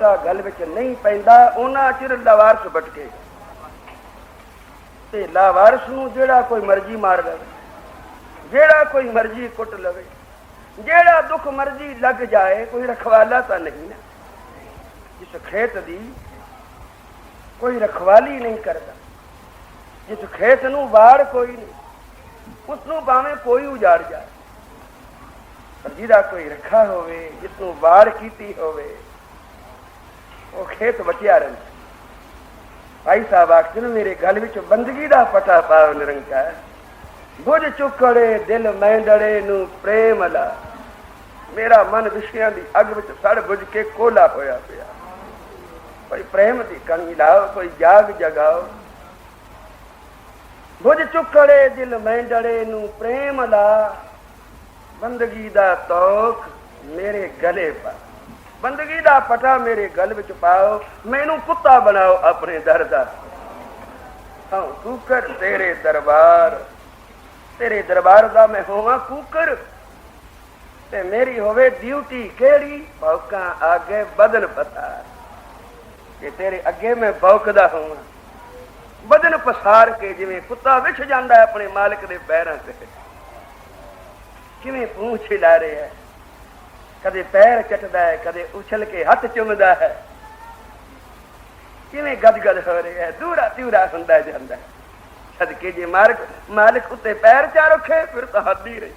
ਬੰਦਗੀ ਗੱਲ ਵਿੱਚ ਨਹੀਂ ਪੈਂਦਾ, ਉਹਨਾਂ ਚਿਰ ਲਾਵਾਰਸ ਭਟਕੇ ਤੇ ਲਾਵਾਰਸ ਨੂੰ ਜਿਹੜਾ ਕੋਈ ਮਰਜ਼ੀ ਮਾਰ ਲਵੇ, ਜਿਹੜਾ ਕੋਈ ਮਰਜ਼ੀ ਕੁੱਟ ਲਵੇ, ਜਿਹੜਾ ਦੁੱਖ ਮਰਜ਼ੀ ਲੱਗ ਜਾਏ, ਕੋਈ ਰਖਵਾਲਾ ਤਾਂ ਨਹੀਂ ਨਾ। ਜਿਸ ਖੇਤ ਦੀ ਕੋਈ ਰਖਵਾਲੀ ਨਹੀਂ ਕਰਦਾ, ਜਿਸ ਖੇਤ ਨੂੰ ਵਾੜ ਕੋਈ ਨਹੀਂ ਉਸ ਨੂੰ ਭਾਵੇਂ ਕੋਈ ਉਜਾੜ ਜਾਏ। ਪਰ ਜਿਹਦਾ ਕੋਈ ਰੱਖਾ ਹੋਵੇ, ਜਿਸ ਨੂੰ ਵਾੜ ਕੀਤੀ ਹੋਵੇ ਉਹ ਖੇਤ ਵਟਿਆ ਰਹਿੰਦਾ। ਭਾਈ ਸਾਹਿਬ ਆਖਦੇ ਨੇ, ਮੇਰੇ ਗਲ ਵਿੱਚ ਬੰਦਗੀ ਦਾ ਪਟਾ ਪਾਉ ਨਿਰੰਕਾਰ। ਬੁਝ ਚੁੱਕੜੇ, ਦਿਲ ਮੈਂਡੜੇ ਨੂੰ ਪ੍ਰੇਮ ਲਾ। ਮੇਰਾ ਮਨ ਵਿਸ਼ਿਆਂ ਦੀ ਅੱਗ ਵਿੱਚ ਸੜ ਬੁਝ ਕੇ ਕੋਲਾ ਹੋਇਆ ਪਿਆ। ਕੋਈ ਪ੍ਰੇਮ ਦੀ ਕਣੀ ਲਾਓ, ਕੋਈ ਜਾਗ ਜਗਾਓ। ਬੁਝ ਚੁੱਕੜੇ, ਦਿਲ ਮੈਂਡੜੇ ਨੂੰ ਪ੍ਰੇਮ ਲਾ। ਬੰਦਗੀ ਦਾ ਤੋਖ ਮੇਰੇ ਗਲੇ ਪਾ। ਬੰਦਗੀ ਦਾ ਪਟਾ ਮੇਰੇ ਗਲ ਵਿੱਚ ਪਾਓ, ਮੈਨੂੰ ਕੁੱਤਾ ਬਣਾਓ ਆਪਣੇ ਦਰ ਦਾ। ਹਾਂ, ਕੂਕਰ ਤੇਰੇ ਦਰਬਾਰ ਤੇਰੇ ਦਰਬਾਰ ਦਾ ਮੈਂ ਹੋਵਾਂ ਕੂਕਰ। ਤੇ ਮੇਰੀ ਹੋਵੇ ਡਿਊਟੀ ਕਿਹੜੀ? ਭੌਕਾਂ ਅੱਗੇ ਬਦਨ ਪਸਾਰ। ਕਿ ਤੇਰੇ ਅੱਗੇ ਮੈਂ ਭੌਕਦਾ ਹੋਵਾਂ, ਬਦਨ ਪਸਾਰ ਕੇ ਜਿਵੇਂ ਕੁੱਤਾ ਵਿਛ ਜਾਂਦਾ ਆਪਣੇ ਮਾਲਕ ਦੇ ਪੈਰਾਂ ਤੇ। ਕਿਵੇਂ ਪੂੰਛ ਹਿਲਾ ਰਿਹਾ ਹੈ? ਕਦੇ ਪੈਰ ਚੱਟਦਾ ਹੈ, ਕਦੇ ਉਛਲ ਕੇ ਹੱਥ ਚੁੰਮਦਾ ਹੈ। ਕਿਵੇਂ ਗਦਗਦ ਹੋ ਰਿਹਾ ਹੈ, ਦੂਰਾ ਤਿਉਰਾ ਹੁੰਦਾ ਜਾਂਦਾ ਸਦਕੇ ਜੇ ਮਾਰਕ ਮਾਲਕ ਉੱਤੇ ਪੈਰ ਚਾ ਰੱਖੇ, ਫਿਰ ਤਾਂ ਹੱਦ ਹੀ ਰਹੀ।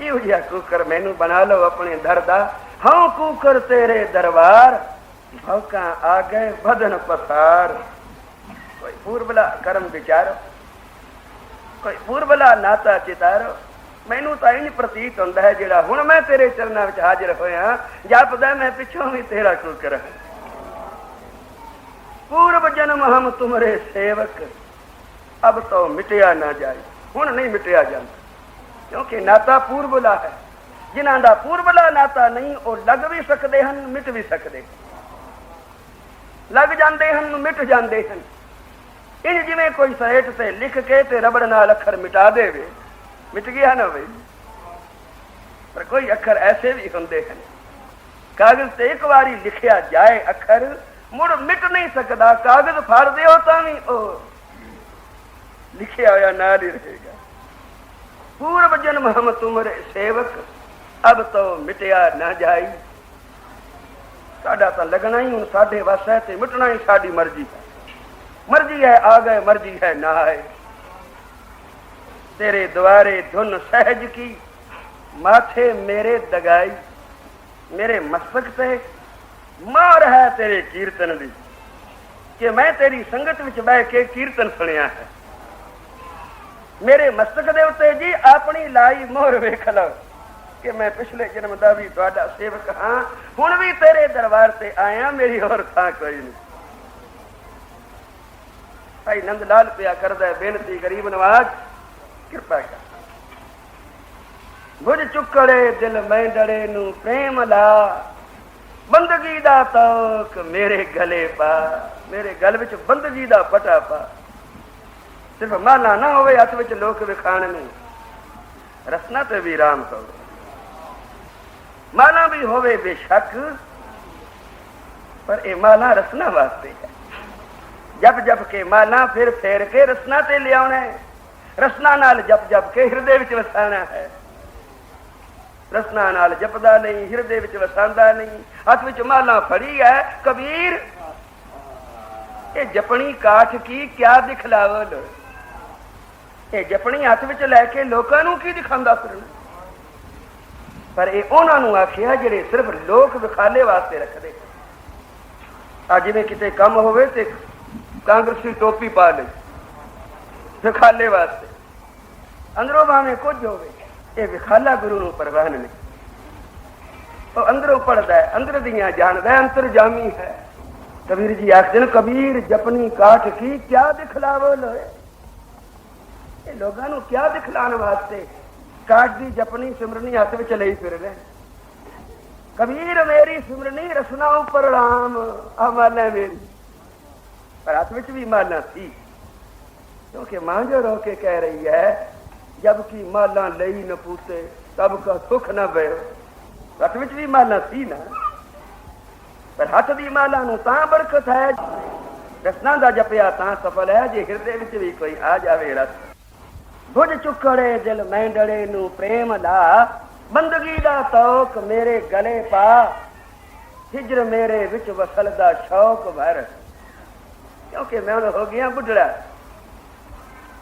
ਇਹੋ ਜਿਹਾ ਕੂਕਰ ਮੈਨੂੰ ਬਣਾ ਲਓ ਆਪਣੇ ਦਰ ਦਾ। ਹਾਂ ਕੂਕਰ ਤੇਰੇ ਦਰਬਾਰ ਭੌਕਾਂ ਆ ਗਏ ਬਦਨ ਪਸਾਰ। ਕੋਈ ਪੂਰਬਲਾ ਕਰਮ ਵਿਚਾਰੋ, ਕੋਈ ਪੂਰਬਲਾ ਨਾਤਾ ਚਿਤਾਰੋ। ਮੈਨੂੰ ਤਾਂ ਇੰਜ ਪ੍ਰਤੀਤ ਹੁੰਦਾ ਹੈ ਜਿਹੜਾ ਹੁਣ ਮੈਂ ਤੇਰੇ ਚਰਨਾਂ ਵਿੱਚ ਹਾਜ਼ਰ ਹੋਇਆ, ਜਪਦਾ ਮੈਂ ਪਿੱਛੋਂ ਵੀ ਤੇਰਾ ਕੂਕਰ ਜਨਮ ਹਮ ਤੁਮਰੇ ਸੇਵਕ, ਅਬ ਤੋ ਮਿਟਿਆ ਨਾ ਜਾਏ। ਹੁਣ ਨਹੀਂ ਮਿਟਿਆ ਜਾਂਦਾ, ਕਿਉਂਕਿ ਨਾਤਾ ਪੂਰਬਲਾ ਹੈ। ਜਿਨ੍ਹਾਂ ਦਾ ਪੂਰਬਲਾ ਨਾਤਾ ਨਹੀਂ, ਉਹ ਲੱਗ ਵੀ ਸਕਦੇ ਹਨ, ਮਿਟ ਵੀ ਸਕਦੇ ਲੱਗ ਜਾਂਦੇ ਹਨ, ਮਿਟ ਜਾਂਦੇ ਹਨ। ਇਹ ਜਿਵੇਂ ਕੋਈ ਸਲੇਟ ਤੇ ਲਿਖ ਕੇ ਤੇ ਰਬੜ ਨਾਲ ਅੱਖਰ ਮਿਟਾ ਦੇਵੇ ਮਿਟ ਗਿਆ ਨਾ ਬਈ ਪਰ ਕੋਈ ਅੱਖਰ ਐਸੇ ਵੀ ਹੁੰਦੇ ਹਨ। ਕਾਗਜ਼ ਤੇ ਇੱਕ ਵਾਰੀ ਲਿਖਿਆ ਜਾਏ ਅੱਖਰ, ਮੁੜ ਮਿਟ ਨਹੀਂ ਸਕਦਾ। ਕਾਗਜ਼ ਫਾੜ ਦਿਓ ਤਾਂ ਵੀ ਉਹ ਲਿਖਿਆ ਹੋਇਆ ਨਾਲ ਹੀ ਰਹੇਗਾ। ਪੂਰਬ ਜਨਮ ਹਮ ਤੁਮਰੇ ਸੇਵਕ, ਅਬ ਤੋ ਮਿਟਿਆ ਨਾ ਜਾਈ। ਸਾਡਾ ਤਾਂ ਲੱਗਣਾ ਹੀ ਹੁਣ ਸਾਡੇ ਵੱਸ ਹੈ ਤੇ ਮਿਟਣਾ ਹੀ ਸਾਡੀ ਮਰਜ਼ੀ ਹੈ। ਮਰਜ਼ੀ ਹੈ, ਆ ਗਏ, ਮਰਜ਼ੀ ਹੈ, ਨਾ ਆਏ। ਤੇਰੇ ਦੁਆਰੇ ਧੁਨ ਸਹਿਜ ਕੀ? ਮਾਥੇ ਮੇਰੇ ਦਗਾਈ, ਮੇਰੇ ਮਸਤਕ ਤੇ ਮਾਰ ਹੈ ਤੇਰੇ ਕੀਰਤਨ ਦੀ। ਕਿ ਮੈਂ ਤੇਰੀ ਸੰਗਤ ਵਿੱਚ ਬਹਿ ਕੇ ਕੀਰਤਨ ਸੁਣਿਆ ਹੈ। ਮੇਰੇ ਮਸਤਕ ਦੇ ਉੱਤੇ ਜੀ ਆਪਣੀ ਲਾਈ ਮੋਹਰ ਵੇਖ ਲਓ ਕਿ ਮੈਂ ਪਿਛਲੇ ਜਨਮ ਦਾ ਵੀ ਤੁਹਾਡਾ ਸੇਵਕ ਹਾਂ, ਹੁਣ ਵੀ ਤੇਰੇ ਦਰਬਾਰ ਤੇ ਆਇਆ, ਮੇਰੀ ਹੋਰ ਥਾਂ ਕੋਈ ਨਹੀਂ। ਭਾਈ ਨੰਦ ਲਾਲ ਪਿਆ ਕਰਦਾ ਬੇਨਤੀ ਗਰੀਬ ਨਵਾਜ ਕਿਰਪਾ ਕਰ। ਬੁਝ ਚੁੱਕੜੇ ਦਿਲ ਮੈਂ ਡੜੇ ਨੂੰ ਪ੍ਰੇਮ ਲਾ। ਬੰਦਗੀ ਦਾ ਤੌਕ ਮੇਰੇ ਗਲੇ ਪਾ। ਮੇਰੇ ਗਲ ਵਿੱਚ ਬੰਦਗੀ ਦਾ ਪਟਾ ਪਾ। ਸਿਰਫ ਮਾਲਾ ਨਾ ਹੋਵੇ ਹੱਥ ਵਿੱਚ ਲੋਕ ਵਿਖਾਣ ਨੂੰ। ਰਸਨਾ ਤੇ ਵੀ ਰਾਮ ਕਹੋ ਮਾਲਾ ਵੀ ਹੋਵੇ ਬੇਸ਼ੱਕ, ਪਰ ਇਹ ਮਾਲਾ ਰਸਨਾ ਵਾਸਤੇ ਹੈ। ਜਪ ਜਪ ਕੇ ਮਾਲਾ ਫਿਰ ਫੇਰ ਕੇ ਰਸਨਾ ਤੇ ਲਿਆਉਣਾ ਹੈ। ਰਸਨਾ ਨਾਲ ਜਪ ਜਪ ਕੇ ਹਿਰਦੇ ਵਿੱਚ ਵਸਾਣਾ ਹੈ। ਰਸਨਾ ਨਾਲ ਜਪਦਾ ਨਹੀਂ, ਹਿਰਦੇ ਵਿੱਚ ਵਸਾਂਦਾ ਨਹੀਂ। ਹੱਥ ਵਿੱਚ ਮਾਲਾ ਫੜੀ ਹੈ, ਕਬੀਰ। ਇਹ ਜਪਣੀ ਕਾਠ ਕੀ, ਕਿਆ ਦਿਖਲਾਵਲ? ਇਹ ਜਪਣੀ ਹੱਥ ਵਿੱਚ ਲੈ ਕੇ ਲੋਕਾਂ ਨੂੰ ਕੀ ਦਿਖਾਉਂਦਾ ਫਿਰਨਾ? ਪਰ ਇਹ ਉਹਨਾਂ ਨੂੰ ਆਖਿਆ, ਜਿਹੜੇ ਸਿਰਫ ਲੋਕ ਵਿਖਾਲੇ ਵਾਸਤੇ ਰੱਖਦੇ ਆ ਜਿਵੇਂ ਕਿਤੇ ਕੰਮ ਹੋਵੇ ਤੇ ਕਾਂਗਰਸੀ ਟੋਪੀ ਪਾ ਲਈ। ਵਿਖਾਲੇ ਵਾਸਤੇ। ਅੰਦਰੋਂ ਭਾਵੇਂ ਕੁਝ ਹੋਵੇ, ਇਹ ਵਿਖਾਲਾ ਗੁਰੂ ਨੂੰ ਪਰਵਾਹ ਨਹੀਂ ਉਹ ਅੰਦਰੋਂ ਪੜਦਾ ਹੈ, ਅੰਦਰ ਦੀਆਂ ਜਾਣਦਾ ਹੈ, ਅੰਤਰ ਜਾਮੀ ਹੈ। ਕਬੀਰ ਜੀ ਆਖਦੇ ਨੇ, ਕਬੀਰ ਜਪਨੀ ਕਾਠ ਕੀ, ਕਿਆ ਦਿਖਲਾਵੋ ਲੋਏ ਇਹ ਲੋਕਾਂ ਨੂੰ ਕਿਆ ਦਿਖਲਾਉਣ ਵਾਸਤੇ ਕਾਠ ਦੀ ਜਪਨੀ, ਸਿਮਰਨੀ ਹੱਥ ਵਿੱਚ ਲਈ ਫਿਰ ਰਹੇ ਕਬੀਰ ਮੇਰੀ ਸਿਮਰਨੀ, ਰਸਨਾ ਉੱਪਰ ਰਾਮ। ਆ ਮਾਲਾ ਮੇਰੀ। ਪਰ ਹੱਥ ਵਿੱਚ ਵੀ ਮਾਲਾ ਸੀ। ਕਿਉਂਕਿ ਮਾਂ ਜੋ ਰੋ ਕੇ ਕਹਿ ਰਹੀ ਹੈ, ਜਬ ਕੀ ਮਾਲਾ ਲਈ ਨ ਪੂਤੇ, ਤਬ ਕਾ ਸੁਖ ਨਾ ਬਇਓ ਹੱਥ ਵਿੱਚ ਵੀ ਮਾਲਾ ਸੀ ਨਾ, ਪਰ ਹੱਥ ਦੀ ਮਾਲਾ ਨੂੰ ਤਾਂ ਬਰਕਤ ਹੈ। ਰਸਨਾ ਦਾ ਜਪਿਆ ਤਾਂ ਸਫਲ ਹੈ, ਜੇ ਹਿਰਦੇ ਵਿੱਚ ਵੀ ਕੋਈ ਆ ਜਾਵੇ ਰਸ। ਬੁਝ ਚੁੱਕੜੇ ਦਿਲ ਮੈਂ ਨੂੰ ਪ੍ਰੇਮ ਲਾ ਬੰਦਗੀ ਦਾ ਤੌਕ ਮੇਰੇ ਗਲੇ ਪਾ। ਹਿਜਰ ਮੇਰੇ ਵਿੱਚ ਵਸਲ ਦਾ ਸ਼ੌਕ ਭਰ। ਕਿਉਂਕਿ ਮੈਂ ਹੁਣ ਹੋ ਗਿਆ ਬੁੱਢੜਾ।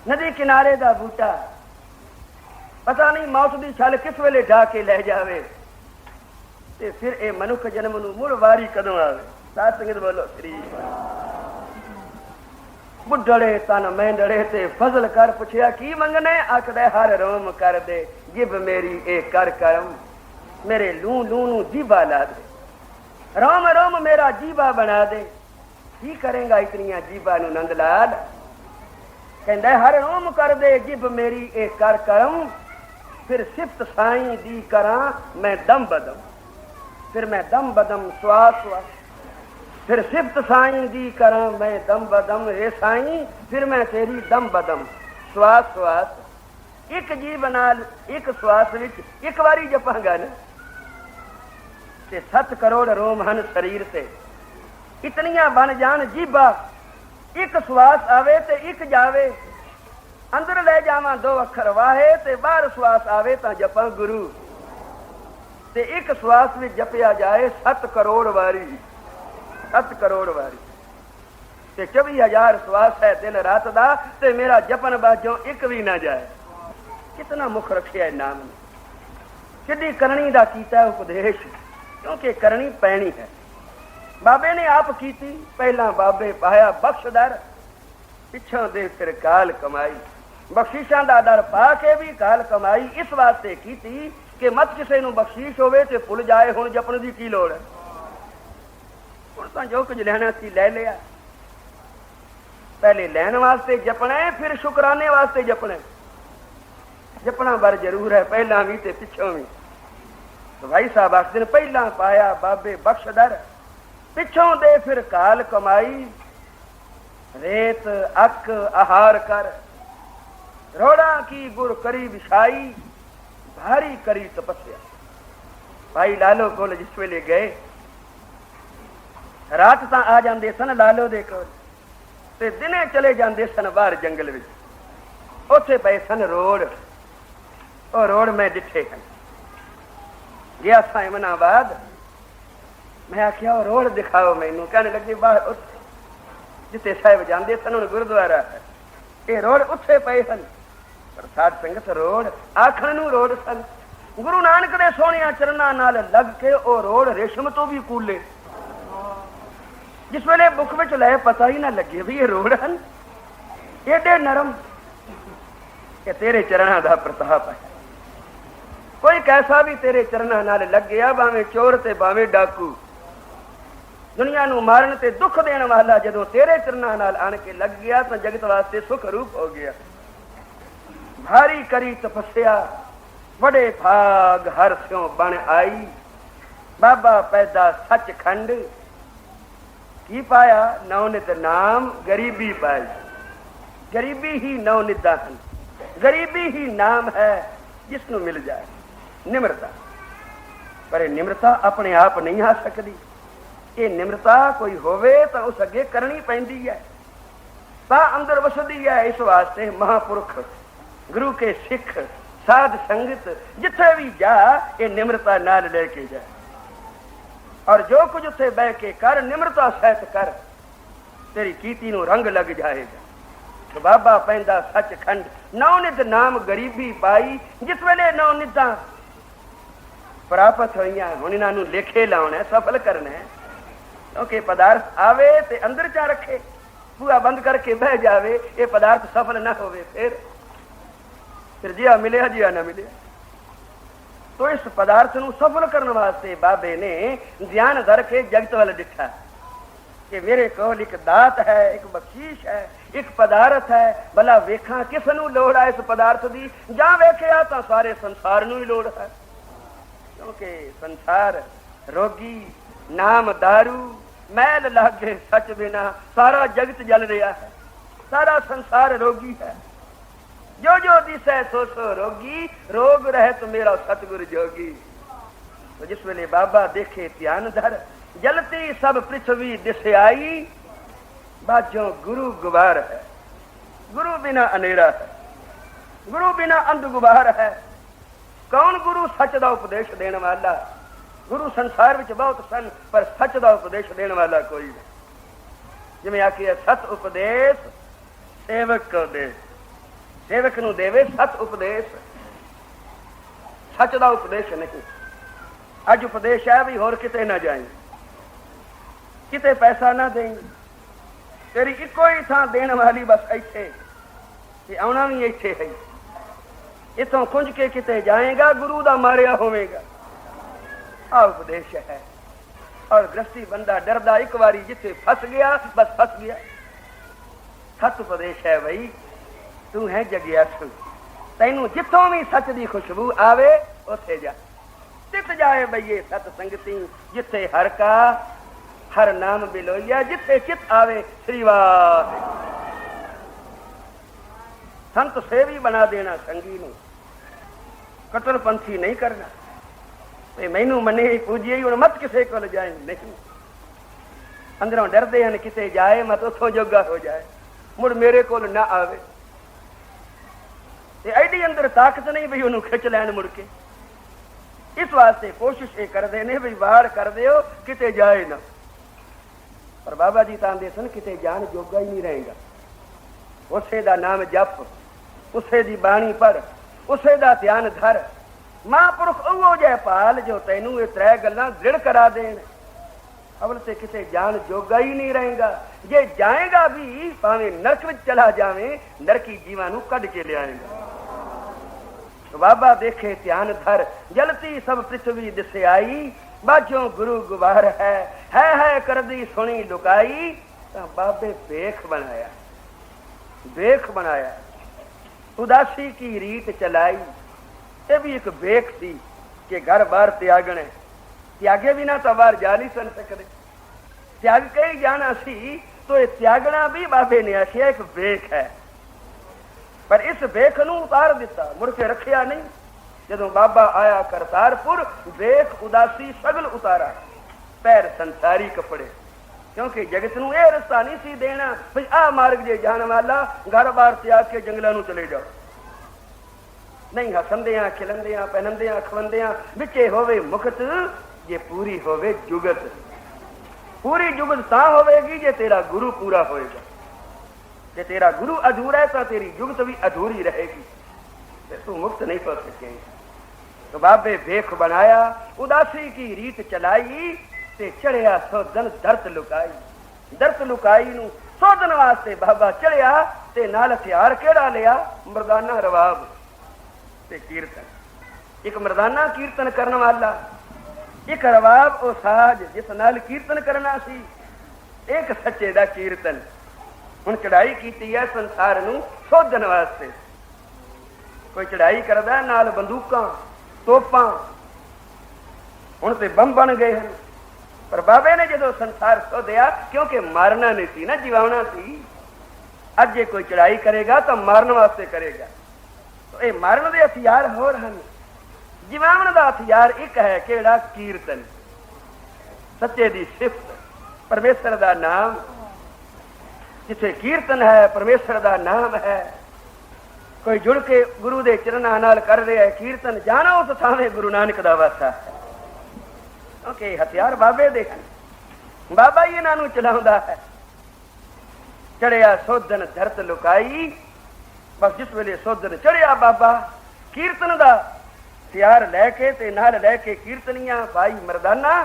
ਨਦੀ ਕਿਨਾਰੇ ਦਾ ਬੂਟਾ। ਪਤਾ ਨਹੀਂ ਮੌਤ ਦੀ ਛਲ ਕਿਸ ਵੇਲੇ ਢਾ ਕੇ ਲੈ ਜਾਵੇ। ਤੇ ਫਿਰ ਇਹ ਮਨੁੱਖ ਜਨਮ ਨੂੰ ਮੁੜ ਵਾਰੀ ਕਦੋਂ ਆਵੇ? ਸਾਧ ਸੰਗਤ ਬੋਲੋ ਸ੍ਰੀ ਬੁੱਢੜੇ ਤਨ ਮੈਂਡੜੇ ਤੇ ਫਜ਼ਲ ਕਰ ਪੁੱਛਿਆ, ਕੀ ਮੰਗਨੇ ਆਖਦਾ, ਹਰ ਰੋਮ ਕਰ ਦੇ ਜਿਬ ਮੇਰੀ ਇਹ ਕਰ ਕਰਮ। ਮੇਰੇ ਲੂ ਲੂ ਨੂੰ ਜੀਬਾ ਲਾ ਦੇ। ਰੋਮ ਰੋਮ ਮੇਰਾ ਜੀਬਾ ਬਣਾ ਦੇ। ਕੀ ਕਰੇਗਾ ਇਤਨੀਆਂ ਜੀਬਾਂ ਨੂੰ ਨੰਦ ਲਾਲ? ਕਹਿੰਦਾ ਹਰ ਰੋਮ ਕਰ ਦੇ ਜਿਬ ਮੇਰੀ ਇਹ ਕਰ ਕਰਮ ਫਿਰ ਸਿਫਤ ਸਾਈਂ ਦੀ ਕਰਾਂ, ਮੈਂ ਦਮ ਬਦਮ। ਫਿਰ ਮੈਂ ਦਮ ਬਦਮ, ਸਵਾਸ ਸਵਾਸ। ਫਿਰ ਸਿਫਤ ਸਾਈਂ ਦੀ ਕਰਾਂ, ਮੈਂ ਦਮ ਬਦਮ, ਏ ਸਾਈਂ, ਫਿਰ ਮੈਂ ਤੇਰੀ ਦਮ ਬਦਮ। ਸਵਾਸ ਸਵਾਸ। ਇੱਕ ਜੀਵ ਨਾਲ ਇੱਕ ਸਵਾਸ ਵਿੱਚ ਇੱਕ ਵਾਰੀ ਜਪਾਂਗਾ ਨਾ। ਤੇ 7 ਕਰੋੜ ਰੋਮ ਹਨ ਸਰੀਰ ਤੇ। ਇਤਨੀਆਂ ਬਣ ਜਾਣ ਜੀਬਾ ਇੱਕ ਸਵਾਸ ਆਵੇ ਤੇ ਇੱਕ ਜਾਵੇ। ਅੰਦਰ ਲੈ ਜਾਵਾਂ ਦੋ ਅੱਖਰ ਵਾਹੇ ਤੇ ਬਾਹਰ ਸਵਾਸ ਆਵੇ ਤਾਂ ਜਪਾਂ ਗੁਰੂ। ਤੇ ਇੱਕ ਸਵਾਸ ਵਿੱਚ ਜਪਿਆ ਜਾਏ 7 ਕਰੋੜ ਵਾਰੀ। 7 ਕਰੋੜ ਵਾਰੀ। ਤੇ 24000 ਸਵਾਸ ਹੈ ਦਿਨ ਰਾਤ ਦਾ ਤੇ ਮੇਰਾ ਜਪਨ ਬਾਝੋਂ ਇੱਕ ਵੀ ਨਾ ਜਾਏ। ਕਿਤਨਾ ਮੁਖ ਰੱਖਿਆ ਇਹ ਨਾਮ ਨੇ। ਕਿੱਡੀ ਕਰਨੀ ਦਾ ਕੀਤਾ ਉਪਦੇਸ਼, ਕਿਉਂਕਿ ਕਰਨੀ ਪੈਣੀ ਹੈ। ਬਾਬੇ ਨੇ ਆਪ ਕੀਤੀ, ਪਹਿਲਾਂ ਬਾਬੇ ਪਾਇਆ ਬਖਸ਼ਦਰ ਪਿੱਛੋਂ ਦੇ ਫਿਰ ਕਾਲ ਕਮਾਈ। ਬਖਸ਼ਿਸ਼ਾਂ ਦਾ ਦਰ ਪਾ ਕੇ ਵੀ ਕਾਲ ਕਮਾਈ, ਇਸ ਵਾਸਤੇ ਕੀਤੀ ਕਿ ਮਤ ਕਿਸੇ ਨੂੰ ਬਖਸ਼ਿਸ਼ ਹੋਵੇ ਤੇ ਭੁੱਲ ਜਾਏ, ਹੁਣ ਜਪਣ ਦੀ ਕੀ ਲੋੜ ਹੈ? ਹੁਣ ਤਾਂ ਜੋ ਕੁਝ ਲੈਣਾ ਸੀ ਲੈ ਲਿਆ। ਪਹਿਲੇ ਲੈਣ ਵਾਸਤੇ ਜਪਣਾ ਹੈ, ਫਿਰ ਸ਼ੁਕਰਾਨੇ ਵਾਸਤੇ ਜਪਣਾ ਹੈ। ਜਪਣਾ ਬਰ ਜ਼ਰੂਰ ਹੈ, ਪਹਿਲਾਂ ਵੀ ਤੇ ਪਿੱਛੋਂ ਵੀ। ਤੇ ਭਾਈ ਸਾਹਿਬ ਆਖਦੇ ਨੇ, ਪਹਿਲਾਂ ਪਾਇਆ ਬਾਬੇ ਬਖਸ਼ਦਰ ਪਿੱਛੋਂ ਦੇ ਫਿਰ ਕਾਲ ਕਮਾਈ। ਰੇਤ, ਅੱਕ, ਆਹਾਰ ਕਰ। ਰੋੜਾ ਕੀ ਗੁਰ ਕਰੀ ਵਿਛਾਈ, ਭਾਰੀ ਕਰੀ ਤਪੱਸਿਆ। ਭਾਈ ਲਾਲੋ ਕੋਲ ਜਿਸ ਵੇਲੇ ਗਏ, ਰਾਤ ਤਾਂ ਆ ਜਾਂਦੇ ਸਨ ਲਾਲੋ ਦੇ ਕੋਲ ਤੇ ਦਿਨੇ ਚਲੇ ਜਾਂਦੇ ਸਨ ਬਾਹਰ ਜੰਗਲ ਵਿੱਚ। ਉੱਥੇ ਪਏ ਸਨ ਰੋੜ। ਉਹ ਰੋੜ ਮੈਂ ਡਿੱਠੇ ਹਨ। ਗਿਆ ਸਾਂ ਇਮਨਾਬਾਦ ਮੈਂ ਆਖਿਆ, ਉਹ ਰੋੜ ਦਿਖਾਓ ਮੈਨੂੰ। ਕਹਿਣ ਲੱਗੇ, ਬਾਹਰ ਉੱਥੇ, ਜਿੱਥੇ ਸਾਹਿਬ ਜਾਂਦੇ ਸਨ, ਹੁਣ ਗੁਰਦੁਆਰਾ ਹੈ। ਇਹ ਰੋਡ ਉੱਥੇ ਪਏ ਹਨ। ਪਰ ਸਾਧ ਸੰਗਤ ਰੋੜ ਆਖਣ ਨੂੰ ਰੋਡ ਸਨ। ਗੁਰੂ ਨਾਨਕ ਦੇ ਸੋਹਣਿਆਂ ਚਰਨਾਂ ਨਾਲ ਲੱਗ ਕੇ ਉਹ ਰੋੜ ਰੇਸ਼ਮ ਤੋਂ ਵੀ ਕੂਲੇ। ਜਿਸ ਵੇਲੇ ਬੁੱਖ ਵਿੱਚ ਲੈ ਪਤਾ ਹੀ ਨਾ ਲੱਗੇ ਵੀ ਇਹ ਰੋੜ ਹਨ। ਏਡੇ ਨਰਮ ਇਹ ਤੇਰੇ ਚਰਨਾਂ ਦਾ ਪ੍ਰਤਾਪ ਹੈ। ਕੋਈ ਕੈਸਾ ਵੀ ਤੇਰੇ ਚਰਨਾਂ ਨਾਲ ਲੱਗਿਆ ਭਾਵੇਂ ਚੋਰ ਤੇ ਭਾਵੇਂ ਡਾਕੂ। ਦੁਨੀਆ ਨੂੰ ਮਾਰਨ ਤੇ ਦੁੱਖ ਦੇਣ ਵਾਲਾ ਜਦੋਂ ਤੇਰੇ ਚਰਨਾਂ ਨਾਲ ਆਣ ਕੇ ਲੱਗ ਗਿਆ, ਤਾਂ ਜਗਤ ਵਾਸਤੇ ਸੁਖ ਰੂਪ ਹੋ ਗਿਆ। ਭਾਰੀ ਕਰੀ ਤਪੱਸਿਆ ਬੜੇ ਭਾਗ ਹਰ ਸਿਉ ਬਣ ਆਈ। ਬਾਬਾ ਪੈਦਾ ਸੱਚਖੰਡ, ਕੀ ਪਾਇਆ? ਨੌ ਨਿਤ ਨਾਮ ਗਰੀਬੀ ਪਾਈ ਗਰੀਬੀ ਹੀ ਨੌ ਨਿਦਾਂ ਹਨ। ਗਰੀਬੀ ਹੀ ਨਾਮ ਹੈ ਜਿਸ ਨੂੰ ਮਿਲ ਜਾਏ। ਨਿਮਰਤਾ। ਪਰ ਇਹ ਨਿਮਰਤਾ ਆਪਣੇ ਆਪ ਨਹੀਂ ਆ ਸਕਦੀ। ਇਹ ਨਿਮਰਤਾ ਕੋਈ ਹੋਵੇ ਤਾਂ ਉਸ ਅੱਗੇ ਕਰਨੀ ਪੈਂਦੀ ਹੈ। ਤਾਂ ਅੰਦਰ ਵਸਦੀ ਹੈ ਇਸ ਵਾਸਤੇ ਮਹਾਪੁਰਖ, ਗੁਰੂ ਕੇ ਸਿੱਖ, ਸਾਧ ਸੰਗਤ, ਜਿੱਥੇ ਵੀ ਜਾ, ਇਹ ਨਿਮਰਤਾ ਨਾਲ ਲੈ ਕੇ ਜਾ। ਔਰ ਜੋ ਕੁਝ ਉੱਥੇ ਬਹਿ ਕੇ ਕਰ, ਨਿਮਰਤਾ ਸਹਿਤ ਕਰ, ਤੇਰੀ ਕੀਤੀ ਨੂੰ ਰੰਗ ਲੱਗ ਜਾਏਗਾ। ਬਾਬਾ ਪੈਂਦਾ ਸੱਚਖੰਡ ਨੌ ਨਿਤ ਨਾਮ ਗਰੀਬੀ ਪਾਈ, ਜਿਸ ਵੇਲੇ ਨੌ ਨਿਤਾਂ ਪ੍ਰਾਪਤ ਹੋਈਆਂ, ਹੁਣ ਇਹਨਾਂ ਨੂੰ ਲੇਖੇ ਲਾਉਣਾ ਸਫਲ ਕਰਨਾ ਕਿਉਂਕਿ ਪਦਾਰਥ ਆਵੇ ਤੇ ਅੰਦਰ ਚਾ ਰੱਖੇ ਪੂਰਾ ਬੰਦ ਕਰਕੇ ਬਹਿ ਜਾਵੇ ਇਹ ਪਦਾਰਥ ਸਫਲ ਨਾ ਹੋਵੇ ਫਿਰ ਫਿਰ ਜਿਆ ਮਿਲਿਆ ਜਿਆ ਨਾ ਮਿਲਿਆ ਤੋ ਇਸ ਪਦਾਰਥ ਨੂੰ ਸਫਲ ਕਰਨ ਵਾਸਤੇ ਬਾਬੇ ਨੇ ਧਿਆਨ ਧਰ ਕੇ ਜਗਤ ਵੱਲ ਦਿੱਤਾ ਕਿ ਮੇਰੇ ਕੋਲ ਇੱਕ ਦਾਤ ਹੈ ਇੱਕ ਬਖਸ਼ੀਸ਼ ਹੈ ਇੱਕ ਪਦਾਰਥ ਹੈ ਭਲਾ ਵੇਖਾਂ ਕਿਸ ਨੂੰ ਲੋੜ ਹੈ ਇਸ ਪਦਾਰਥ ਦੀ ਜਾਂ ਵੇਖਿਆ ਤਾਂ ਸਾਰੇ ਸੰਸਾਰ ਨੂੰ ਹੀ ਲੋੜ ਹੈ ਕਿਉਂਕਿ ਸੰਸਾਰ ਰੋਗੀ ਨਾਮ दारू ਮੈਲ ਲਾਗੇ ਸੱਚ ਬਿਨਾ ਸਾਰਾ ਜਗਤ ਜਲ ਰਿਹਾ ਹੈ। ਸਾਰਾ ਸੰਸਾਰ ਰੋਗੀ ਹੈ। ਜੋ ਜੋ ਦਿਸੈ ਸੋ ਸੋ ਰੋਗੀ, ਰੋਗ ਰਹਿਤ ਮੇਰਾ ਸਤਿਗੁਰ ਜੋਗੀ। ਜਿਸ ਵੇਲੇ ਬਾਬਾ ਦੇਖੇ ਧਿਆਨ ਧਰ, ਜਲਤੀ ਸਭ ਪ੍ਰਿਥਵੀ ਦਿਸਿਆਈ, ਬਾਝੋਂ ਗੁਰੂ ਗੁਬਾਰ ਹੈ। ਗੁਰੂ ਬਿਨਾ ਅਨੇਰਾ ਹੈ। ਗੁਰੂ ਬਿਨਾ ਅੰਧ ਗੁਬਾਰ ਹੈ। ਕੌਣ ਗੁਰੂ ਸੱਚ ਦਾ ਉਪਦੇਸ਼ ਦੇਣ ਵਾਲਾ? ਗੁਰੂ ਸੰਸਾਰ ਵਿੱਚ ਬਹੁਤ ਸਨ, ਪਰ ਸੱਚ ਦਾ ਉਪਦੇਸ਼ ਦੇਣ ਵਾਲਾ ਕੋਈ ਨਹੀਂ। ਜਿਵੇਂ ਆਖਿਆ ਸਤ ਉਪਦੇਸ਼ ਸੇਵਕ ਕੋ ਦੇ। ਸੇਵਕ ਨੂੰ ਦੇਵੇ ਸਤ ਉਪਦੇਸ਼। ਸੱਚ ਦਾ ਉਪਦੇਸ਼ ਨਹੀਂ। ਅੱਜ ਉਪਦੇਸ਼ ਹੈ ਵੀ ਹੋਰ ਕਿਤੇ ਨਾ ਜਾਈਂ। ਕਿਤੇ ਪੈਸਾ ਨਾ ਦੇਈਂ। ਤੇਰੀ ਇੱਕੋ ਹੀ ਥਾਂ ਦੇਣ ਵਾਲੀ ਬਸ ਇੱਥੇ ਤੇ ਆਉਣਾ ਵੀ ਇੱਥੇ ਹੈ। ਇਥੋਂ ਖੁੰਝ ਕੇ ਕਿਤੇ ਜਾਏਗਾ, ਗੁਰੂ ਦਾ ਮਾਰਿਆ ਹੋਵੇਗਾ। ਆ ਉਪਦੇਸ਼ ਹੈ। ਔਰ ਗ੍ਰਸਤੀ ਬੰਦਾ ਡਰਦਾ, ਇੱਕ ਵਾਰੀ ਜਿੱਥੇ ਫਸ ਗਿਆ, ਬਸ ਫਸ ਗਿਆ। ਸਤ ਉਪਦੇਸ਼ ਹੈ ਬਈ, ਤੂੰ ਹੈ ਜਗਿਆਸੂ ਤੈਨੂੰ ਜਿੱਥੋਂ ਵੀ ਸੱਚ ਦੀ ਖੁਸ਼ਬੂ ਆਵੇ, ਉੱਥੇ ਜਾ। ਤਿਤ ਜਾਏ ਬਈਏ ਸਤ ਸੰਗਤੀ, ਜਿੱਥੇ ਹਰ ਕਾ, ਹਰ ਨਾਮ ਬਿਲੋਈਆ, ਜਿੱਥੇ ਚਿਤ ਆਵੇ ਸ੍ਰੀ ਵਾਹਿਗੁਰੂ। ਸੰਤ ਸੇਵੀ ਬਣਾ ਦੇਣਾ ਸੰਗੀ ਨੂੰ। ਕਟਰ ਪੰਥੀ ਨਹੀਂ ਕਰਨਾ। ਤੇ ਮੈਨੂੰ ਮੰਨੇ ਹੀ ਪੂਜੀਏ ਹੁਣ ਮਤ ਕਿਸੇ ਕੋਲ ਜਾਏ ਨਹੀਂ। ਅੰਦਰੋਂ ਡਰਦੇ ਹਨ ਕਿਤੇ ਜਾਏ, ਮਤ ਉਥੋਂ ਜੋਗਾ ਹੋ ਜਾਏ। ਮੁੜ ਮੇਰੇ ਕੋਲ ਨਾ ਆਵੇ। ਤੇ ਐਡੀ ਅੰਦਰ ਤਾਕਤ ਨਹੀਂ ਵੀ ਉਹਨੂੰ ਖਿੱਚ ਲੈਣ ਮੁੜ ਕੇ। ਇਸ ਵਾਸਤੇ ਕੋਸ਼ਿਸ਼ ਇਹ ਕਰਦੇ ਨੇ ਵੀ ਬਾਹਰ ਕਰ ਦਿਓ, ਕਿਤੇ ਜਾਏ ਨਾ। ਪਰ ਬਾਬਾ ਜੀ ਤਾਂ ਆਂਦੇ ਸਨ, ਕਿਤੇ ਜਾਣ ਜੋਗਾ ਹੀ ਨਹੀਂ ਰਹੇਗਾ। ਉਸੇ ਦਾ ਨਾਮ ਜਪ, ਉਸੇ ਦੀ ਬਾਣੀ ਪਰ ਉਸੇ ਦਾ ਧਿਆਨ ਧਰ। ਮਹਾਂਪੁਰਖ ਉਹ ਜੈ ਪਾਲ ਜੋ ਤੈਨੂੰ ਇਹ ਤਰੇ ਗੱਲਾਂ ਦ੍ਰਿੜ ਕਰਾ ਦੇਣ। ਅਵਲ ਤੇ ਕਿਤੇ ਜਾਣ ਜੋਗਾ ਹੀ ਨਹੀਂ ਰਹੇਗਾ। ਜੇ ਜਾਏਗਾ ਵੀ, ਭਾਵੇਂ ਨਰਕ ਵਿੱਚ ਚਲਾ ਜਾਵੇ, ਨਰਕੀ ਜੀਵਾਂ ਨੂੰ ਕੱਢ ਕੇ ਲਿਆਏਗਾ। ਬਾਬਾ ਦੇਖੇ ਧਿਆਨ ਧਰ ਜਲਤੀ ਸਭ ਪ੍ਰਿਥਵੀ ਦਿਸਿਆਈ, ਬਾਝੋਂ ਗੁਰੂ ਗੁਬਾਰ ਹੈ ਹੈ ਹੈ ਕਰਦੀ ਸੁਣੀ ਲੁਕਾਈ, ਤਾਂ ਬਾਬੇ ਵੇਖ ਬਣਾਇਆ। ਵੇਖ ਬਣਾਇਆ। ਉਦਾਸੀ ਕੀ ਰੀਤ ਚਲਾਈ। ਇਹ ਵੀ ਇੱਕ ਵੇਖ ਸੀ ਕਿ ਘਰ ਬਾਹਰ ਤਿਆਗਣੇ ਤਿਆਗੇ ਬਿਨਾ ਤਾਂ ਬਾਹਰ ਜਾ ਨਹੀਂ ਸਨ ਸਕਦੇ। ਤਿਆਗ ਕੇ ਹੀ ਜਾਣਾ ਸੀ, ਤੋ ਇਹ ਤਿਆਗਣਾ ਵੀ ਬਾਬੇ ਨੇ ਆਖਿਆ, ਇੱਕ ਵੇਖ ਹੈ। ਪਰ ਇਸ ਵੇਖ ਨੂੰ ਉਤਾਰ ਦਿੱਤਾ, ਮੁੜ ਕੇ ਰੱਖਿਆ ਨਹੀਂ। ਜਦੋਂ ਬਾਬਾ ਆਇਆ ਕਰਤਾਰਪੁਰ, ਵੇਖ ਉਦਾਸੀ ਸਗਲ ਉਤਾਰਾ। ਪੈਰ ਸੰਸਾਰੀ ਕੱਪੜੇ। ਕਿਉਂਕਿ ਜਗਤ ਨੂੰ ਇਹ ਰਸਤਾ ਨਹੀਂ ਸੀ ਦੇਣਾ, ਵੀ ਆ ਮਾਰਗ ਜੇ ਜਾਣ ਵਾਲਾ ਘਰ-ਬਾਰ ਤਿਆਗ ਕੇ ਜੰਗਲਾਂ ਨੂੰ ਚਲੇ ਜਾਓ। ਨਹੀਂ ਹਸੰਦਿਆਂ ਖਿਲੰਦਿਆਂ ਪਹਿਨੰਦਿਆਂ ਖਵੰਦਿਆਂ ਵਿੱਚੇ ਹੋਵੇ ਮੁਖਤ ਜੇ ਪੂਰੀ ਹੋਵੇ ਜੁਗਤ ਪੂਰੀ ਜੁਗਤ ਤਾਂ ਹੋਵੇਗੀ ਜੇ ਤੇਰਾ ਗੁਰੂ ਪੂਰਾ ਹੋਏਗਾ ਜੇ ਤੇਰਾ ਗੁਰੂ ਅਧੂਰਾ ਹੈ ਤਾਂ ਤੇਰੀ ਜੁਗਤ ਵੀ ਅਧੂਰੀ ਰਹੇਗੀ ਤੇ ਤੂੰ ਮੁਕਤ ਨਹੀਂ ਪਾ ਸਕੇਂਗਾ तो बाबे भेख बनाया उदासी की रीत चलाई ਤੇ ਚੜਿਆ ਸੋਧਨ ਦਰਤ ਲੁਕਾਈ ਦਰਤ ਲੁਕਾਈ ਨੂੰ ਸੋਧਨ ਵਾਸਤੇ ਬਾਬਾ ਚੜਿਆ ਤੇ ਨਾਲ ਹਥਿਆਰ ਕਿਹੜਾ ਲਿਆ ਮਰਦਾਨਾ ਰਵਾਬ ਤੇ ਕੀਰਤਨ। ਇੱਕ ਮਰਦਾਨਾ ਕੀਰਤਨ ਕਰਨ ਵਾਲਾ, ਇੱਕ ਰਵਾਬ ਉਹ ਸਾਜ ਜਿਸ ਨਾਲ ਕੀਰਤਨ ਕਰਨਾ ਸੀ। ਇੱਕ ਸੱਚੇ ਦਾ ਕੀਰਤਨ। ਹੁਣ ਚੜਾਈ ਕੀਤੀ ਹੈ ਸੰਸਾਰ ਨੂੰ ਸੋਧਣ ਵਾਸਤੇ। ਕੋਈ ਚੜਾਈ ਕਰਦਾ ਨਾਲ ਬੰਦੂਕਾਂ, ਤੋਪਾਂ। ਹੁਣ ਤੇ ਬੰਬ ਬਣ ਗਏ ਹਨ। ਪਰ ਬਾਬੇ ਨੇ ਜਦੋਂ ਸੰਸਾਰ ਸੋਧਿਆ, ਕਿਉਂਕਿ ਮਾਰਨਾ ਨਹੀਂ ਸੀ ਨਾ, ਜਿਵਾਉਣਾ ਸੀ। ਅੱਜ ਜੇ ਕੋਈ ਚੜਾਈ ਕਰੇਗਾ ਤਾਂ ਮਾਰਨ ਵਾਸਤੇ ਕਰੇਗਾ। ਇਹ ਮਾਰਨ ਦੇ ਹਥਿਆਰ ਹੋਰ ਹਨ। ਜਿਵਾਉਣ ਦਾ ਹਥਿਆਰ ਇੱਕ ਹੈ ਕਿਹੜਾ? ਕੀਰਤਨ। ਸੱਚੇ ਦੀ ਸਿਫਤ, ਪਰਮੇਸ਼ਰ ਦਾ ਨਾਮ। ਜਿੱਥੇ ਕੀਰਤਨ ਹੈ, ਪਰਮੇਸ਼ਰ ਦਾ ਨਾਮ ਹੈ। ਕੋਈ ਜੁੜ ਕੇ ਗੁਰੂ ਦੇ ਚਰਨਾਂ ਨਾਲ ਕਰ ਰਿਹਾ ਹੈ ਕੀਰਤਨ, ਜਾਣਾ ਉਸ ਥਾਵੇਂ ਗੁਰੂ ਨਾਨਕ ਦਾ ਵਾਸਾ ਹੈ। ਓਕੇ ਹਥਿਆਰ ਬਾਬੇ ਦੇ ਹਨ। ਬਾਬਾ ਹੀ ਇਹਨਾਂ ਨੂੰ ਚਲਾਉਂਦਾ ਹੈ। ਚੜਿਆ ਸੋਧਨ ਧਰਤ ਲੁਕਾਈ ਬਸ ਜਿਸ ਵੇਲੇ ਸੋਧਨ ਚੜਿਆ ਬਾਬਾ। ਕੀਰਤਨ ਦਾ ਹਥਿਆਰ ਲੈ ਕੇ ਤੇ ਨਾਲ ਲੈ ਕੇ ਕੀਰਤਨੀਆਂ ਭਾਈ ਮਰਦਾਨਾ,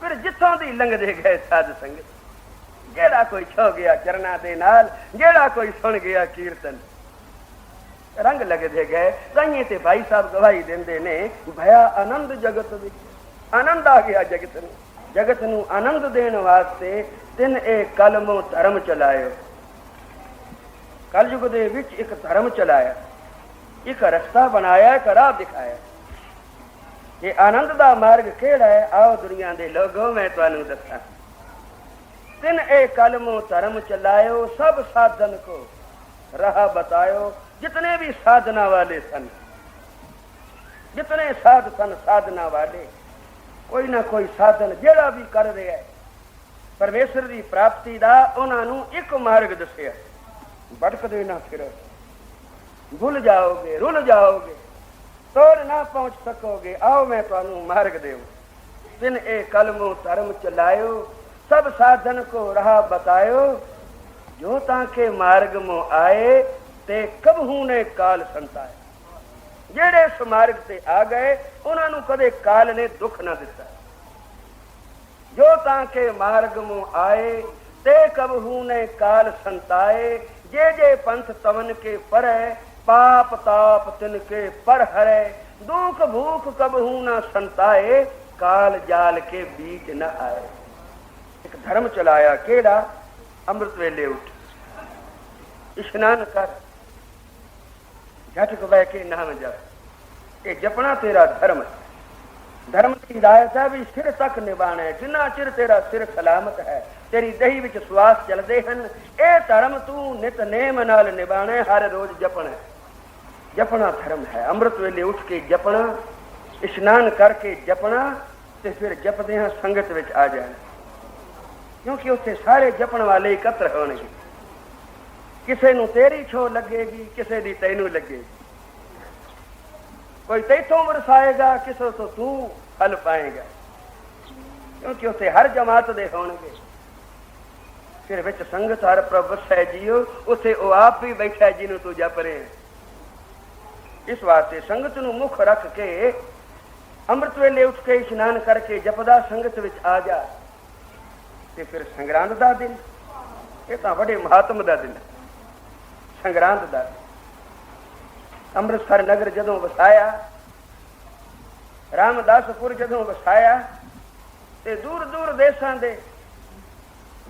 ਫਿਰ ਜਿੱਥੋਂ ਦੀ ਲੰਘਦੇ ਗਏ ਸਾਧ ਸੰਗਤ। ਜਿਹੜਾ ਕੋਈ ਛੋ ਗਿਆ ਚਰਨਾਂ ਦੇ ਨਾਲ, ਜਿਹੜਾ ਕੋਈ ਸੁਣ ਗਿਆ ਕੀਰਤਨ। ਰੰਗ ਲੱਗਦੇ ਗਏ, ਤਾਈਏ ਤੇ ਭਾਈ ਸਾਹਿਬ ਗਵਾਹੀ ਦਿੰਦੇ ਨੇ, ਭਇਆ ਆਨੰਦ ਜਗਤ ਵਿੱਚ। ਆਨੰਦ ਆ ਗਿਆ ਜਗਤ ਨੂੰ। ਜਗਤ ਨੂੰ ਆਨੰਦ ਦੇਣ ਵਾਸਤੇ ਤਿੰਨ ਇਹ ਕਲਮੋਂ ਧਰਮ ਚਲਾਇਓ। ਕਲਯੁਗ ਦੇ ਵਿੱਚ ਇੱਕ ਧਰਮ ਚਲਾਇਆ ਇੱਕ ਰਸਤਾ ਬਣਾਇਆ ਇੱਕ ਰਾਹ ਦਿਖਾਇਆ ਕਿ ਆਨੰਦ ਦਾ ਮਾਰਗ ਕਿਹੜਾ ਹੈ ਆਓ ਦੁਨੀਆ ਦੇ ਲੋਗੋ ਮੈਂ ਤੁਹਾਨੂੰ ਦੱਸਾਂ ਤਿੰਨ ਇਹ ਕਲਮੋ ਧਰਮ ਚਲਾਇਓ ਸਭ ਸਾਧਨ ਕੋ ਰਹਾ ਬਤਾਇਓ ਜਿਤਨੇ ਵੀ ਸਾਧਨਾ ਵਾਲੇ ਸਨ ਜਿਤਨੇ ਸਾਧ ਸਨ ਸਾਧਨਾ ਵਾਲੇ ਕੋਈ ਨਾ ਕੋਈ ਸਾਧਨ ਜਿਹੜਾ ਵੀ ਕਰ ਰਿਹਾ ਪਰਮੇਸ਼ਰ ਦੀ ਪ੍ਰਾਪਤੀ ਦਾ ਉਹਨਾਂ ਨੂੰ ਇੱਕ ਮਾਰਗ ਦੱਸਿਆ ਭਟਕਦੇ ਨਾ ਫਿਰੋ। ਭੁੱਲ ਜਾਓਗੇ, ਰੁੱਲ ਜਾਓਗੇ, ਤੋੜ ਨਾ ਪਹੁੰਚ ਸਕੋਗੇ। ਆਓ ਮੈਂ ਤੁਹਾਨੂੰ ਮਾਰਗ ਦੇਉ ਤਿਨ ਇਹ ਕਲਮੋ ਧਰਮ ਚਲਾਇਓ ਸਭ ਸਾਧਨ ਕੋ ਰਾਹ ਬਤਾਇਓ। ਜੋ ਤਾਂ ਕੇ ਮਾਰਗ ਮੋ ਆਏ, ਤੇ ਕਬਹੂ ਨੇ ਕਾਲ ਸੰਤਾਏ। ਜਿਹੜੇ ਇਸ ਮਾਰਗ ਤੇ ਆ ਗਏ, ਉਹਨਾਂ ਨੂੰ ਕਦੇ ਕਾਲ ਨੇ ਦੁੱਖ ਨਾ ਦਿੱਤਾ। ਜੋ ਤਾਂ ਕੇ ਮਾਰਗ ਨੂੰ ਆਏ, ਤੇ ਕਬਹੂ ਨੇ ਕਾਲ ਸੰਤਾਏ। ਜੇ ਜੇ ਪੰਥ ਤਵਨ ਕੇ ਪਰੈ ਪਾਪ ਤਾਪ ਤਿਨ ਕੇ ਪਰ ਹਰੇ ਦੁਖ ਭੂਖ ਕਬਹੂ ਨਾ ਸੰਤਾਏ ਕਾਲ ਜਾਲ ਕੇ ਬੀਚ ਨ ਆਏ ਇੱਕ ਧਰਮ ਚਲਾਇਆ ਕਿਹੜਾ ਅੰਮ੍ਰਿਤ ਵੇਲੇ ਉੱਠ ਇਸ਼ਨਾਨ ਕਰ ਘਟ ਬੈ ਕੇ ਨਾਮ ਜਪ ਇਹ ਜਪਣਾ ਤੇਰਾ ਧਰਮ ਹੈ ਧਰਮ ਦੀ ਹਿਦਾਇਤ ਹੈ ਵੀ ਸਿਰ ਤੱਕ ਨਿਭਾਣਾ ਹੈ ਜਿੰਨਾ ਚਿਰ ਤੇਰਾ ਸਿਰ ਸਲਾਮਤ ਹੈ ਤੇਰੀ ਦਹੀ ਵਿੱਚ ਸਵਾਸ ਚੱਲਦੇ ਹਨ। ਇਹ ਧਰਮ ਤੂੰ ਨਿਤਨੇਮ ਨਾਲ ਨਿਭਾਣਾ ਹਰ ਰੋਜ਼ ਜਪਣਾ ਜਪਣਾ ਧਰਮ ਹੈ। ਅੰਮ੍ਰਿਤ ਵੇਲੇ ਉੱਠ ਕੇ ਜਪਣਾ, ਇਸ਼ਨਾਨ ਕਰਕੇ ਜਪਣਾ ਤੇ ਫਿਰ ਜਪਦੇ ਹਾਂ, ਸੰਗਤ ਵਿੱਚ ਆ ਜਾਣਾ। ਕਿਉਂਕਿ ਉੱਥੇ ਸਾਰੇ ਜਪਣ ਵਾਲੇ ਇਕੱਤਰ ਹੋਣਗੇ। ਕਿਸੇ ਨੂੰ ਤੇਰੀ ਛੋ ਲੱਗੇਗੀ, ਕਿਸੇ ਦੀ ਤੈਨੂੰ ਲੱਗੇਗੀ। ਕੋਈ ਤੈਥੋਂ ਵਰਸਾਏਗਾ, ਕਿਸੇ ਤੋਂ ਤੂੰ ਫਲ ਪਾਏਗਾ। ਕਿਉਂਕਿ ਉੱਥੇ ਹਰ ਜਮਾਤ ਦੇ ਹੋਣਗੇ। ਫਿਰ ਵਿੱਚ ਸੰਗਤ ਹਰ ਪ੍ਰਭ ਵਸੈ ਜੀਓ, ਉੱਥੇ ਉਹ ਆਪ ਵੀ ਬੈਠਾ ਜਿਹਨੂੰ ਤੂੰ ਜਪ ਰਿਹਾ ਇਸ ਵਾਸਤੇ ਸੰਗਤ ਨੂੰ ਮੁੱਖ ਰੱਖ ਕੇ ਅੰਮ੍ਰਿਤ ਵੇਲੇ ਉੱਠ ਕੇ ਇਸ਼ਨਾਨ ਕਰਕੇ ਜਪਦਾ ਸੰਗਤ ਵਿੱਚ ਆ ਜਾ। ਤੇ ਫਿਰ ਸੰਗਰਾਂਦ ਦਾ ਦਿਨ, ਇਹ ਤਾਂ ਵੱਡੇ ਮਹਾਤਮ ਦਾ ਦਿਨ ਸੰਗਰਾਂਦ ਦਾ ਅੰਮ੍ਰਿਤਸਰ ਨਗਰ ਜਦੋਂ ਵਸਾਇਆ, ਰਾਮਦਾਸਪੁਰ ਜਦੋਂ ਵਸਾਇਆ, ਤੇ ਦੂਰ ਦੂਰ ਦੇਸ਼ਾਂ ਦੇ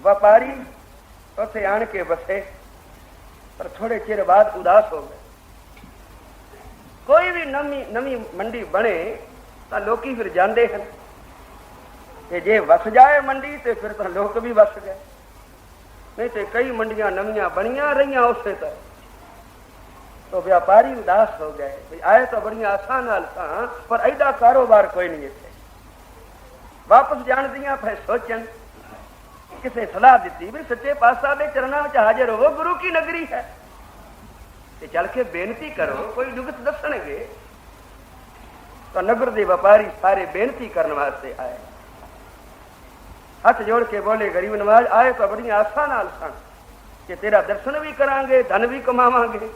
ਵਪਾਰੀ ਉੱਥੇ ਆਣ ਕੇ ਵਸੇ, ਪਰ ਥੋੜੇ ਚਿਰ ਬਾਅਦ ਉਦਾਸ ਹੋ ਗਏ। ਕੋਈ ਵੀ ਨਵੀਂ ਨਵੀਂ ਮੰਡੀ ਬਣੇ ਤਾਂ ਲੋਕੀ ਫਿਰ ਜਾਂਦੇ ਹਨ। ਤੇ ਜੇ ਵਸ ਜਾਏ ਮੰਡੀ ਤੇ ਫਿਰ ਤਾਂ ਲੋਕ ਵੀ ਵਸ ਗਏ। ਨਹੀਂ ਤੇ ਕਈ ਮੰਡੀਆਂ ਨਵੀਆਂ ਬਣੀਆਂ ਰਹੀਆਂ ਉਸੇ ਤਰ੍ਹਾਂ। ਤੋ ਵਪਾਰੀ ਉਦਾਸ ਹੋ ਗਏ, ਵੀ ਆਏ ਤਾਂ ਬੜੀਆਂ ਆਸਾਂ ਨਾਲ ਸਾਂ ਪਰ ਐਡਾ ਕਾਰੋਬਾਰ ਕੋਈ ਨਹੀਂ ਇੱਥੇ। ਵਾਪਸ ਜਾਣ ਦੀਆਂ ਫਿਰ ਸੋਚਣ। ਕਿਸੇ ਸਲਾਹ ਦਿੱਤੀ ਵੀ ਸੱਚੇ ਪਾਤਸ਼ਾਹ ਦੇ ਚਰਨਾਂ ਵਿੱਚ ਹਾਜ਼ਰ ਹੋਵੋ ਗੁਰੂ ਕੀ ਨਗਰੀ ਹੈ ਤੇ ਚੱਲ ਕੇ ਬੇਨਤੀ ਕਰੋ ਕੋਈ ਜੁਗਤ ਦੱਸਣਗੇ ਤਾਂ ਨਗਰ ਦੇ ਵਪਾਰੀ ਸਾਰੇ ਬੇਨਤੀ ਕਰਨ ਵਾਸਤੇ ਆਏ ਹੱਥ ਜੋੜ ਕੇ ਬੋਲੇ ਗਰੀਬ ਨਵਾਜ਼ ਆਏ ਤਾਂ ਬੜੀਆਂ ਆਸਾਂ ਨਾਲ ਸਨ ਕਿ ਤੇਰਾ ਦਰਸ਼ਨ ਵੀ ਕਰਾਂਗੇ ਧਨ ਵੀ ਕਮਾਵਾਂਗੇ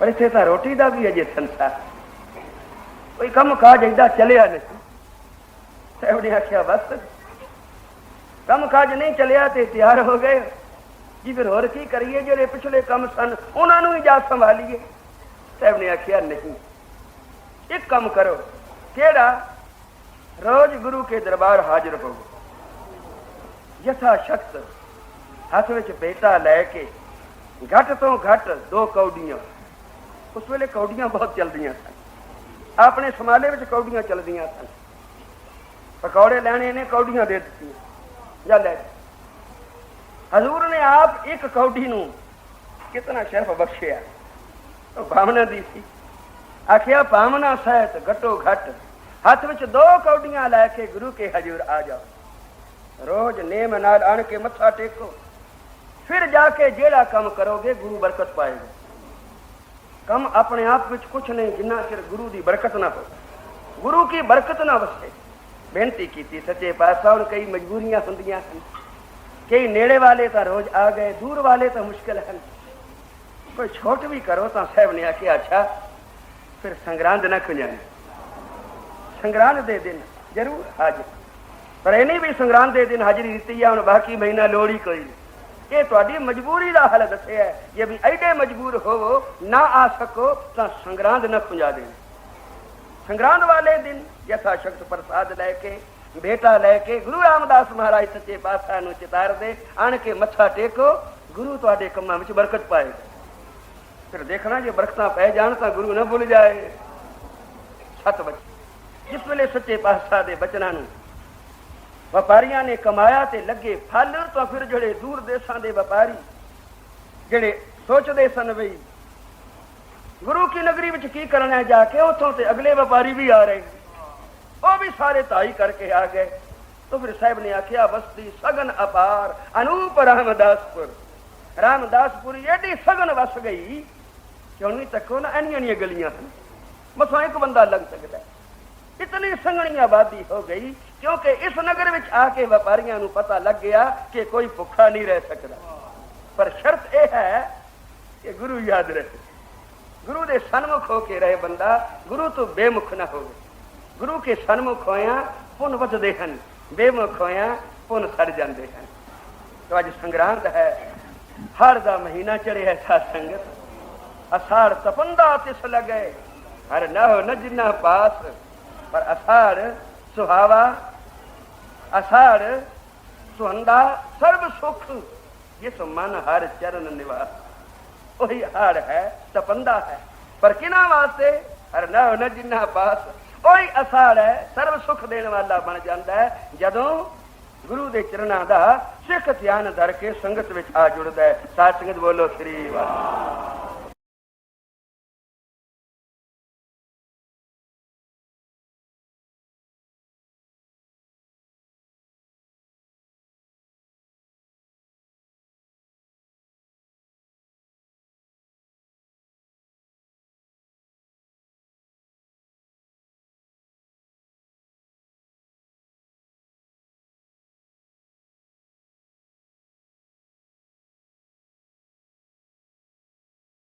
ਪਰ ਇੱਥੇ ਤਾਂ ਰੋਟੀ ਦਾ ਵੀ ਅਜੇ ਸੰਸਾ ਕੋਈ ਕੰਮ ਕਾਜ ਏਦਾਂ ਚੱਲਿਆ ਨਹੀਂ ਸਾਹਿਬ ਨੇ ਆਖਿਆ ਬਸ ਕੰਮ ਕਾਜ ਨਹੀਂ ਚੱਲਿਆ ਤੇ ਤਿਆਰ ਹੋ ਗਏ। ਜੀ ਫਿਰ ਹੋਰ ਕੀ ਕਰੀਏ, ਜਿਹੜੇ ਪਿਛਲੇ ਕੰਮ ਸਨ, ਉਹਨਾਂ ਨੂੰ ਹੀ ਜਾ ਸੰਭਾਲੀਏ। ਸਾਹਿਬ ਨੇ ਆਖਿਆ, ਨਹੀਂ, ਇੱਕ ਕੰਮ ਕਰੋ, ਕਿਹੜਾ? ਰੋਜ਼ ਗੁਰੂ ਕੇ ਦਰਬਾਰ ਹਾਜ਼ਰ ਹੋਵੋ। ਯਥਾ ਸ਼ਕਤ ਹੱਥ ਵਿੱਚ ਬੇਟਾ ਲੈ ਕੇ, ਘੱਟ ਤੋਂ ਘੱਟ ਦੋ ਕੌਡੀਆਂ। ਉਸ ਵੇਲੇ ਕੌਡੀਆਂ ਬਹੁਤ ਚੱਲਦੀਆਂ ਸਨ। ਆਪਣੇ ਸਮਾਲੇ ਵਿੱਚ ਕੌਡੀਆਂ ਚੱਲਦੀਆਂ ਸਨ। ਪਕੌੜੇ ਲੈਣੇ ਨੇ, ਕੌਡੀਆਂ ਦੇ ਦਿੱਤੀਆਂ। ਜਾਂ ਲੈ ਹਜ਼ੂਰ ਨੇ ਆਪ ਇੱਕ ਕੌਡੀ ਨੂੰ ਕਿਤਨਾ ਸ਼ਰਫ ਬਖਸ਼ਿਆ। ਉਹ ਭਾਵਨਾ ਦੀ ਸੀ। ਆਖਿਆ ਭਾਵਨਾ ਸਹਿਤ ਘਟੋ ਘਟ, ਹੱਥ ਵਿੱਚ ਦੋ ਕੌਡੀਆਂ ਲੈ ਕੇ ਗੁਰੂ ਕੇ ਹਜ਼ੂਰ ਆ ਜਾਓ। ਰੋਜ਼ ਨੇਮ ਨਾਲ ਆਣ ਕੇ ਮੱਥਾ ਟੇਕੋ। ਫਿਰ ਜਾ ਕੇ ਜਿਹੜਾ ਕੰਮ ਕਰੋਗੇ, ਗੁਰੂ ਬਰਕਤ ਪਾਏਗਾ। ਕੰਮ ਆਪਣੇ ਆਪ ਵਿੱਚ ਕੁਝ ਨਹੀਂ, ਜਿੰਨਾ ਚਿਰ ਗੁਰੂ ਦੀ ਬਰਕਤ ਨਾ ਹੋ ਗੁਰੂ ਕੀ ਬਰਕਤ ਨਾ ਵਸੇ। ਬੇਨਤੀ ਕੀਤੀ, ਸੱਚੇ ਪਾਤਸ਼ਾਹ ਹੁਣ ਕਈ ਮਜਬੂਰੀਆਂ ਹੁੰਦੀਆਂ ਹਨ। ਕਈ ਨੇੜੇ ਵਾਲੇ ਤਾਂ ਰੋਜ਼ ਆ ਗਏ, ਦੂਰ ਵਾਲੇ ਤਾਂ ਮੁਸ਼ਕਲ ਹਨ। ਕੋਈ ਛੋਟ ਵੀ ਕਰੋ ਤਾਂ ਸਾਹਿਬ ਨੇ ਆਖਿਆ, ਅੱਛਾ, ਫਿਰ ਸੰਗਰਾਂਦ ਨਾ ਖੁੰਝਾਣੀ। ਸੰਗਰਾਂਦ ਦੇ ਦਿਨ ਜ਼ਰੂਰ ਹਾਜ਼ਰ। ਪਰ ਇਹ ਨਹੀਂ ਵੀ ਸੰਗਰਾਂਦ ਦੇ ਦਿਨ ਹਾਜ਼ਰੀ ਦਿੱਤੀ ਆ, ਹੁਣ ਬਾਕੀ ਮਹੀਨਾ ਲੋੜ ਹੀ ਕੋਈ ਨਹੀਂ। ਇਹ ਤੁਹਾਡੀ ਮਜਬੂਰੀ ਦਾ ਹੱਲ ਦੱਸਿਆ ਹੈ। ਜੇ ਵੀ ਐਡੇ ਮਜਬੂਰ ਹੋਵੋ, ਨਾ ਆ ਸਕੋ, ਤਾਂ ਸੰਗਰਾਂਦ ਨਾ ਖੁੰਝਾ ਦੇਣਾ। ਸੰਗਰਾਂਦ ਵਾਲੇ ਦਿਨ ਯਥਾ ਸ਼ਕਤ ਪ੍ਰਸਾਦ ਲੈ ਕੇ, ਬੇਟਾ ਲੈ ਕੇ, ਗੁਰੂ ਰਾਮਦਾਸ ਮਹਾਰਾਜ ਸੱਚੇ ਪਾਤਸ਼ਾਹ ਨੂੰ ਚਿਤਾਰ ਦੇ, ਆਣ ਕੇ ਮੱਥਾ ਟੇਕੋ, ਗੁਰੂ ਤੁਹਾਡੇ ਕੰਮਾਂ ਵਿੱਚ ਬਰਕਤ ਪਾਏਗਾ ਫਿਰ ਦੇਖਣਾ, ਜੇ ਬਰਕਤਾਂ ਪੈ ਜਾਣ ਤਾਂ ਗੁਰੂ ਨਾ ਭੁੱਲ ਜਾਏ। ਸਤ ਬਚ ਜਿਸ ਵੇਲੇ ਸੱਚੇ ਪਾਤਸ਼ਾਹ ਦੇ ਬਚਨਾਂ ਨੂੰ ਵਪਾਰੀਆਂ ਨੇ ਕਮਾਇਆ ਤੇ ਲੱਗੇ ਫਲ, ਤਾਂ ਫਿਰ ਜਿਹੜੇ ਦੂਰ ਦੇਸ਼ਾਂ ਦੇ ਵਪਾਰੀ, ਜਿਹੜੇ ਸੋਚਦੇ ਸਨ ਵੀ ਗੁਰੂ ਕੀ ਨਗਰੀ ਵਿੱਚ ਕੀ ਕਰਨਾ ਜਾ ਕੇ ਉੱਥੋਂ ਤੇ ਅਗਲੇ ਵਪਾਰੀ ਵੀ ਆ ਰਹੇ ਉਹ ਵੀ ਸਾਰੇ ਤਾਈ ਕਰਕੇ ਆ ਗਏ। ਤਾਂ ਫਿਰ ਸਾਹਿਬ ਨੇ ਆਖਿਆ, ਬਸਤੀ ਸਗਨ ਅਪਾਰ, ਅਨੂਪ ਰਾਮਦਾਸਪੁਰ। ਰਾਮਦਾਸਪੁਰ ਏਡੀ ਸਗਨ ਵਸ ਗਈ ਕਿ ਹੁਣ ਵੀ ਤੱਕੋ ਨਾ ਐਨੀਆਂ ਐਨੀਆਂ ਗਲੀਆਂ ਹਨ। ਮਸਾਂ ਇੱਕ ਬੰਦਾ ਲੱਗ ਸਕਦਾ ਹੈ। ਇਤਨੀ ਸੰਘਣੀ ਆਬਾਦੀ ਹੋ ਗਈ ਕਿਉਂਕਿ ਇਸ ਨਗਰ ਵਿੱਚ ਆ ਕੇ ਵਪਾਰੀਆਂ ਨੂੰ ਪਤਾ ਲੱਗ ਗਿਆ ਕਿ ਕੋਈ ਭੁੱਖਾ ਨਹੀਂ ਰਹਿ ਸਕਦਾ। ਪਰ ਸ਼ਰਤ ਇਹ ਹੈ ਕਿ ਗੁਰੂ ਯਾਦ ਰਹੇ। ਗੁਰੂ ਦੇ ਸਨਮੁਖ ਹੋ ਕੇ ਰਹੇ ਬੰਦਾ, ਗੁਰੂ ਤੋਂ ਬੇਮੁਖ ਨਾ ਹੋਵੇ। ਗੁਰੂ ਕੇ ਸਨਮੁਖ ਹੋਇਆ, ਪੁੰਨ ਵੱਧਦੇ ਹਨ। ਬੇਮੁਖ ਹੋਇਆ, ਪੁੰਨ ਸੜ ਜਾਂਦੇ ਹਨ। तो ਅੱਜ ਸੰਗਰਾਂਦ ਹੈ। ਹਰ ਦਾ ਮਹੀਨਾ ਚੜਿਆ ਸਾ ਸੰਗਤ। ਅਸਾੜ ਤਪੰਦਾ ਤਿਸ ਲਗੇ। ਹਰ ਨਾ ਹੋ ਨ ਜਿਨਾ ਪਾਸ। ਪਰ ਅਸਾੜ ਸੁਹਾਵਾ, ਅਸਾੜ ਸੁਹੰਦਾ ਸਰਬ ਸੁਖ। ਜਿਸ ਮਨ ਹਰ ਚਰਨ ਨਿਵਾਸ। ਉਹੀ ਹਾੜ ਹੈ, ਤਪੰਦਾ ਹੈ। ਪਰ ਕਿਨਾਂ ਵਾਸਤੇ? ਹਰ ਨਾ ਹੋ ਨ ਜਿਨਾ ਪਾਸ। ਉਹੀ ਅਸਾੜ ਹੈ ਸਰਬ ਸੁਖ ਦੇਣ ਵਾਲਾ ਬਣ ਜਾਂਦਾ ਹੈ। ਜਦੋਂ ਗੁਰੂ ਦੇ ਚਰਨਾਂ ਦਾ ਸਿੱਖ ਧਿਆਨ ਧਰ ਕੇ ਸੰਗਤ ਵਿੱਚ ਆ ਜੁੜਦਾ ਹੈ, ਸਾਧ ਸੰਗਤ ਬੋਲੋ, ਸ੍ਰੀ ਵਾਹਿਗੁਰੂ।